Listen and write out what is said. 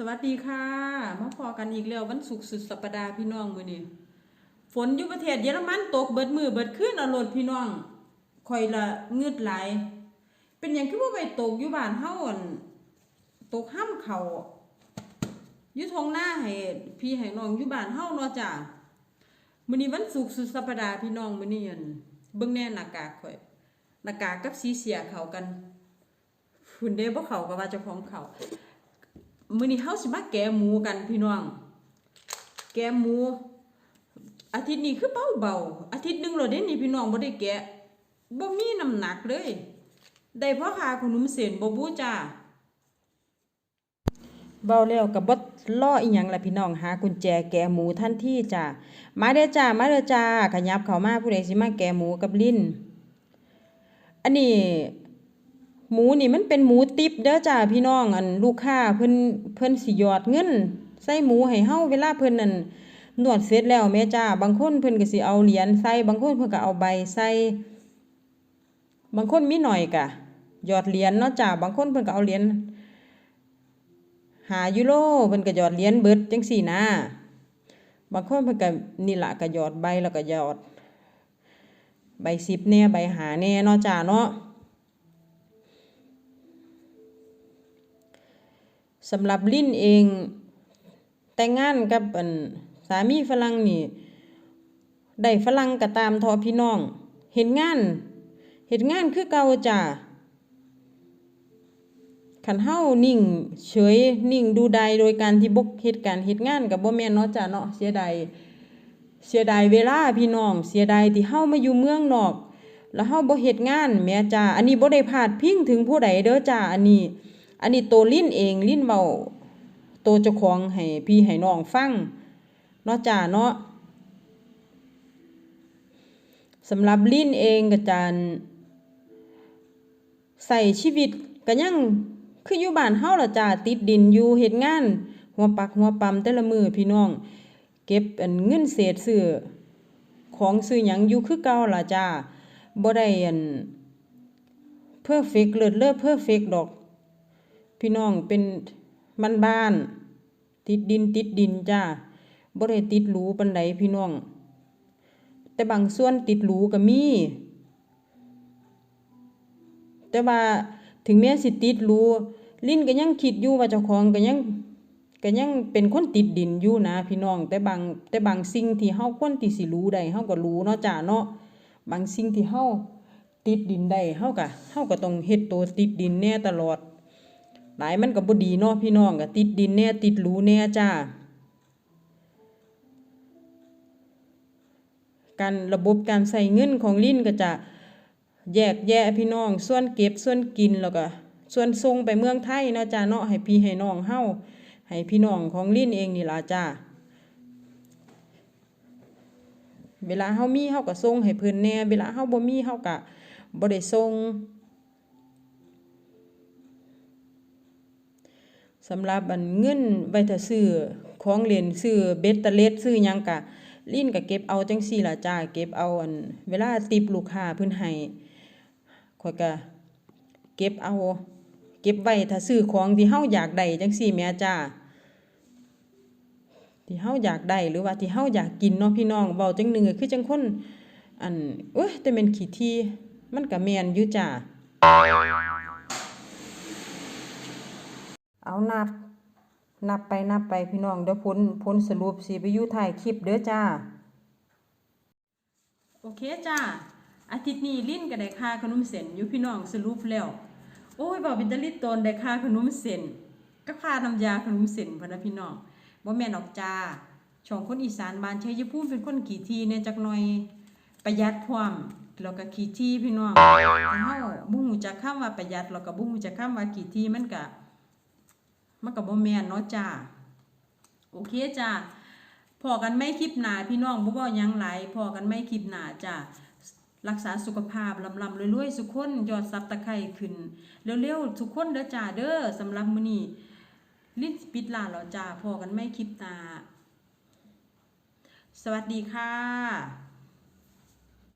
สวัสดีค่ะ มาพอกันอีกแล้ววันศุกร์สุดสัปดาห์พี่น้องมือนี้ฝนอยู่ประเทศเยอรมันตกเบิดมือเบิดคืนอาโลดพี่น้องข่อยละเงึดไหลเป็นหยังคือบ่าไปตกอยู่บ้านเฮาอั่นตกห้ามเขาอยู่ทงหน้าให้พี่ให้น้องอยู่บ้านเฮาเนาะจ้ะมื้อนี้วันศุกร์สุดสัปดาห์พี่น้องมื้อนี้อั่นเบิ่งแน่หน้ากากข่อยหน้ากากกับสีเสียเข้ากันฝุ่นเด้บ่เข้าก็ว่าเจ้าของเข้า มื้อนี้เฮาสิมาแกะหมูกันพี่น้อง แกะหมู อาทิตย์นี้คือเบาเบาอาทิตย์หนึงแล้วเด้นี่พี่น้องบ่ได้แกะบ่มีน้ำหนักเลย ได้พ่อค้าขนมเส้นบ่บูจ้าเบาแล้วก็บ่ออีหยังละพี่น้องหากุญแจแกะหมูทันที่จ้ามาเด้อจ้ามาเด้อจ้าขยับเข้ามาผู้ใดสิมาแกะหมูกับลิ้น อันนี้ หมูนี่มันเป็นหมูติบเด้อจ้าพี่น้องอันลูกค้าเพิ่นเพิ่นสิยอดเงินใส่หมูให้เฮาเวลาเพิ่นนั่นนวดเสร็จแล้วแม่จ้าบางคนเพิ่นก็สิเอาเหรียญใส่บางคนเพิ่นก็เอาใบใส่บางคนมีหน่อยก็หยอดเหรียญเนาะจ้าบางคนเพิ่นก็เอาเหรียญ5ยูโรเพิ่นก็หยอดเหรียญเบิดจังซี่นะบางคนเพิ่นก็นี่ละก็หยอดใบแล้วก็หยอด ใบ10แหน่ใบ5แหน่เนาะจ้าเนาะ สำหรับลิ้นเอง แต่งงานกับสามีฝรั่งนี่ได้ฝรั่งก็ตามทอพี่น้อง เห็นงานเฮ็ดงานคือเก่าจ้าคันเฮานิ่งเฉยนิ่งดูใดโดยการที่บ่เฮ็ดการเฮ็ดงานก็บ่แม่นเนาะจ้าเนาะเสียดายเสียดายเวลาพี่น้อง เสียดายที่เฮามาอยู่เมืองนอก แล้วเฮาบ่เฮ็ดงานแม่จ้าอันนี้บ่ได้พาดพิงถึงผู้ใดเด้อจ้าอันนี้ อันนี้โตลิ้นเองลิ้นเว้าโตเจ้าของให้พี่ให้น้องฟังเนาะจ้าเนาะสำหรับลิ้นเองก็จานใส่ชีวิตก็ยังคืออยู่บ้านเฮาละจ้าติดดินอยู่เฮ็ดงาน หัวปักหัวปั๊มแต่ละมือพี่น้อง เก็บอันเงินเศษซื้อของซื้อหยังอยู่คือเก่าล่ะจ้าบ่ได้อันเพอร์เฟกเลิศเลิศเพอร์เฟกดอก พี่น้องเป็นบ้านบ้านติดดินติดดินจ้าบ่ได้ติดหรูปานใดพี่น้อง แต่บางส่วนติดหรูก็มี แต่ว่าถึงแม้สิติดหรูลิ้นก็ยังคิดอยู่ว่าเจ้าของก็ยังก็ยังเป็นคนติดดินอยู่นะพี่น้อง แต่บางแต่บางสิ่งที่เฮาควรที่สิรู้ได้เฮาก็รู้เนาะจ้าเนาะบางสิ่งที่เฮาติดดินได้เฮาก็เฮาก็ต้องเฮ็ดตัวติดดินแน่ตลอด หลายมันก็บ่ดีเนาะพี่น้องก็ติดดินแน่ติดรูแน่จ้าการระบบการใส่เงินของลิ้นก็จะแยกแยะพี่น้อง ส่วนเก็บส่วนกินแล้วก็ส่วนส่งไปเมืองไทยเนาะจ้าเนาะให้พี่ให้น้องเฮาให้พี่น้องของลิ้นเองนี่ล่ะจ้าเวลาเฮามีเฮาก็ส่งให้เพิ่นแน่เวลาเฮาบ่มีเฮาก็บ่ได้ส่ง สำหรับอันเงินไว้ถ้าซื้อของเล่นซื้อเบ็ดเตอร์เล็ดซื้อหยังกะลิ้นก็เก็บเอาจังซี่ล่ะจ้าเก็บเอาอันเวลาติปลูกค้าเพิ่นให้ข่อยก็เก็บเอา เก็บไว้ถ้าซื้อของที่เฮาอยากได้จังซี่แม่จ้าที่เฮาอยากได้หรือว่าที่เฮาอยากกินเนาะพี่น้องเว้าจังหนึงก็คือจังคนอันเอ้ยแต่แม่นขี้ที่มันก็แม่นอยู่จ้า เอานับ นับไปนับไปพี่น้องเดี๋ยวผลผลสรุปสิไปยู่ท้ายคลิปเด้อจ้า โอเคจ้า อาทิตย์นี้ลิ้นก็ได้ค่าขนมเส้นอยู่พี่น้องสรุปแล้ว โอ้ยบอกเป็นตะลิตนได้ค่าขนมเส้นก็ค่าน้ำยาขนมเส้นพนะพี่น้องบ่แม่นออกจ้าช่องคนอีสานบ้านชัยภูมิเป็นคนขี้ทีเนี่ยจักหน่อยประหยัดพร้อมแล้วก็ขี้ที่พี่น้องเฮาบ่ฮู้จักคำว่าประหยัดแล้วก็บ่ฮู้จักคำว่าขี้ที่มันก็ มันก็บ่แมนเนาะจ้าโอเคจ้าพอกันไม่คลิปหนาพี่น้องบ่เว้าหยังไหลพอกันไม่คลิปหนาจ้ารักษาสุขภาพลำลำรวยๆสุขคนยอดซับตะไคร่ขึ้นเร็วๆทุกคนเด้อจ้าเด้อสำหรับมื้อนี้ลิ้นสิปิดร้านแล้วจ้าพอกันไม่คลิปหนาสวัสดีค่ะ